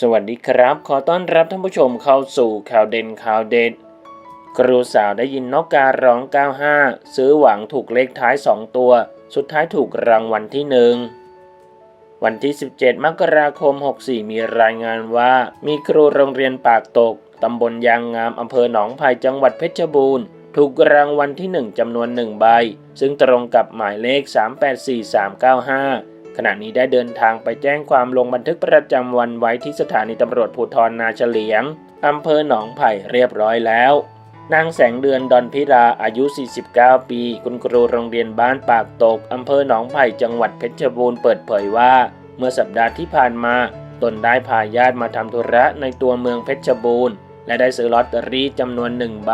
สวัสดีครับ ขอต้อนรับท่านผู้ชมเข้าสู่ข่าวเด่นข่าวเด็ด ครูสาวได้ยินนกการร้อง 95 ซื้อหวังถูกเลขท้าย 2 ตัว สุดท้ายถูกรางวัลที่หนึ่งวันที่ 17 มกราคม 64 มีรายงานว่า มีครูโรงเรียนปากตก ตำบลยางงาม อำเภอหนองไผ่จังหวัดเพชรบูรณ์ ถูกรางวัลที่ 1จำนวน 1 ใบ ซึ่งตรงกับหมายเลข 384395 ขณะนี้ได้เดินทางไปแจ้งความลงบันทึกประจำวันไว้ที่สถานีตำรวจภูธรนาเฉลียงอำเภอหนองไผ่เรียบร้อยแล้ว นางแสงเดือนดอนพิราอายุ 49 ปี คุณครูโรงเรียนบ้านปากตกอำเภอหนองไผ่จังหวัดเพชรบูรณ์เปิดเผยว่า เมื่อสัปดาห์ที่ผ่านมา ตนได้พาญาติมาทำธุระในตัวเมืองเพชรบูรณ์ และได้ซื้อลอตเตอรี่จำนวนหนึ่งใบ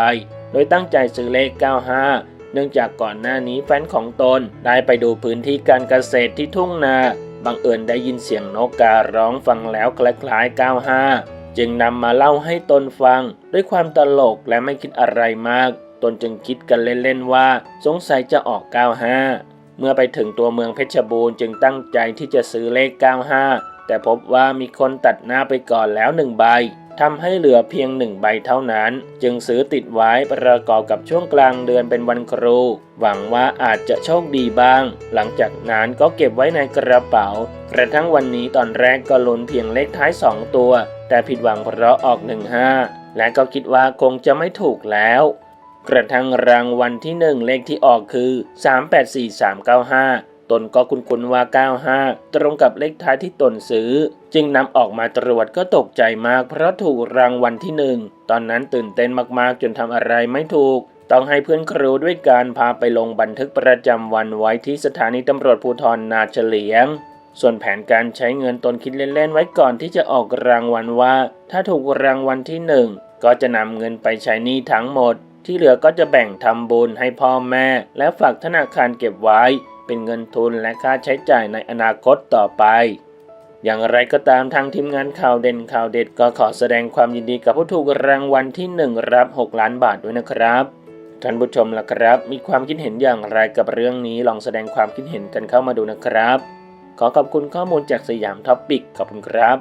โดยตั้งใจซื้อเลข 95 เนื่องจากก่อนหน้านี้แฟนของตนได้ไปดูพื้นที่การเกษตรที่ทุ่งนาบังเอิญได้ยินเสียงนกการ้องฟังแล้วคล้ายๆ 95 จึงนำมาเล่าให้ตนฟัง ด้วยความตลกและไม่คิดอะไรมาก ตนจึงคิดกันเล่นๆว่า สงสัยจะออก 95 เมื่อไปถึงตัวเมืองเพชรบูรณ์จึงตั้งใจที่จะซื้อเลข 95 แต่พบว่ามีคนตัดหน้าไปก่อนแล้วหนึ่งใบ ทำให้เหลือเพียงหนึ่งใบเท่านั้น จึงซื้อติดไว้ประกอบกับช่วงกลางเดือนเป็นวันครู หวังว่าอาจจะโชคดีบ้าง หลังจากนั้นก็เก็บไว้ในกระเป๋า กระทั่งวันนี้ตอนแรกก็ลุ้นเพียงเลขท้าย 2 ตัว แต่ผิดหวังเพราะออก 15 และก็คิดว่าคงจะไม่ถูกแล้วกระทั่งรางวัลที่หนึ่งเลขที่ออกคือ 384395 ตนก็คุ้นๆว่า 95 ตรงกับเลขท้ายที่ตนซื้อ จึงนำออกมาตรวจก็ตกใจมาก เพราะถูกรางวัลที่หนึ่งตอนนั้นตื่นเต้นมากๆ จนทำอะไรไม่ถูก ต้องให้เพื่อนครูด้วยการพาไปลงบันทึกประจำวันไว้ที่สถานีตำรวจภูธรนาเฉลียงส่วนแผนการใช้เงินตนคิดเล่นๆไว้ก่อนที่จะออกรางวัลว่า ถ้าถูกรางวัลที่หนึ่งก็จะนำเงินไปใช้หนี้ทั้งหมด ที่เหลือก็จะแบ่งทำบุญให้พ่อแม่ และฝากธนาคารเก็บไว้ เป็นเงินทุนและค่าใช้จ่ายในอนาคตต่อไป อย่างไรก็ตามทางทีมงานข่าวเด่นข่าวเด็ดก็ขอแสดงความยินดีกับผู้ถูกรางวัลที่ 1 รับ 6 ล้านบาทด้วยนะครับท่านผู้ชมล่ะครับ มีความคิดเห็นอย่างไรกับเรื่องนี้ลองแสดงความคิดเห็นกันเข้ามาดูนะครับ ขอขอบคุณข้อมูลจากสยามท็อปปิกขอบคุณครับ